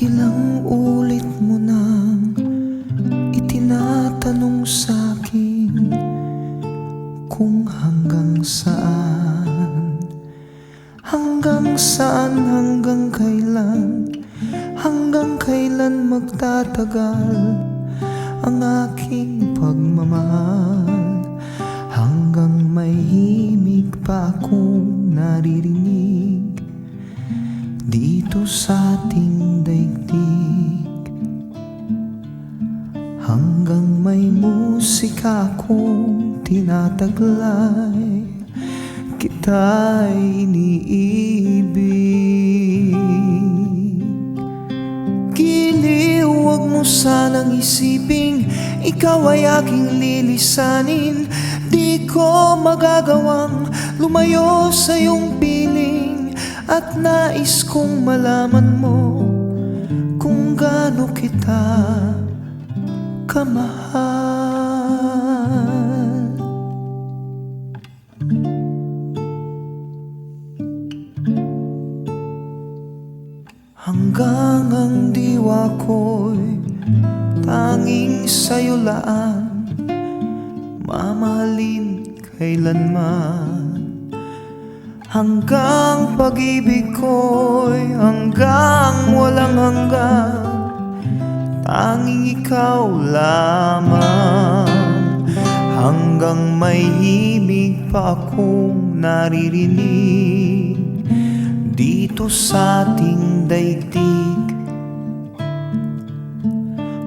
Ilang ulit mo nang itinatanong sa akin kung hanggang saan. Hanggang saan, hanggang kailan Hanggang kailan magtatagal ang aking pagmamahal. Hanggang may himig pa akong naririnig. Dito sa ating daigdig. Hanggang may musika akong tinataglay Kita'y iniibig. Giliw, huwag mo sanang isiping Ikaw ay aking lilisanin. Di ko magagawang lumayo sa iyong piling At nais kong malaman mo Kung gaano kita kamahal. Hanggang ang diwa ko'y tanging sa'yo laan Mamahalin kailanman Hanggang pag-ibig ko'y hanggang walang hanggan Tanging ikaw lamang. Hanggang may himig pa akong naririnig Dito sa ating daigdig.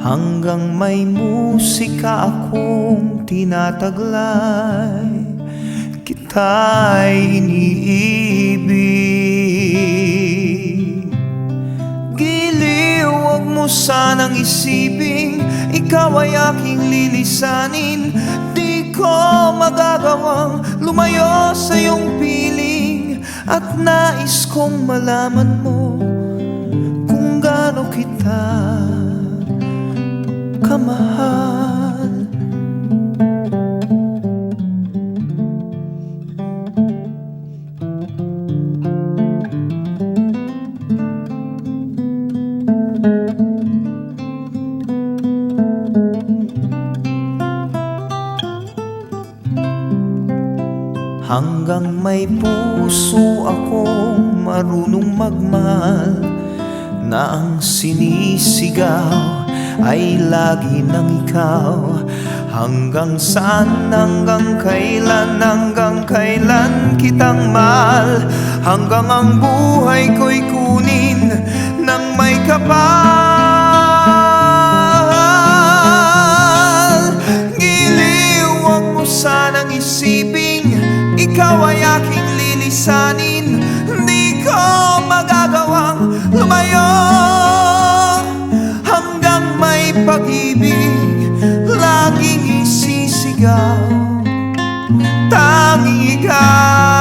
Hanggang may musika akong tinataglay Kita'y iniibig. Giliw, huwag mo sanang isiping Ikaw ay aking lilisanin. Di ko magagawang lumayo sa iyong piling At nais kong malaman mo Kung gaano kita kamahal Hanggang may puso akong marunong magmahal Na ang sinisigaw ay lagi ng ikaw. Hanggang saan, hanggang kailan, hanggang kailan kitang mahal? Hanggang ang buhay ko'y kunin ng may kapal. Isipin ikaw ay aking lilisanin. Di ko magagawang lumayo Hanggang may pag-ibig Laging isisigaw. Tanging ikaw.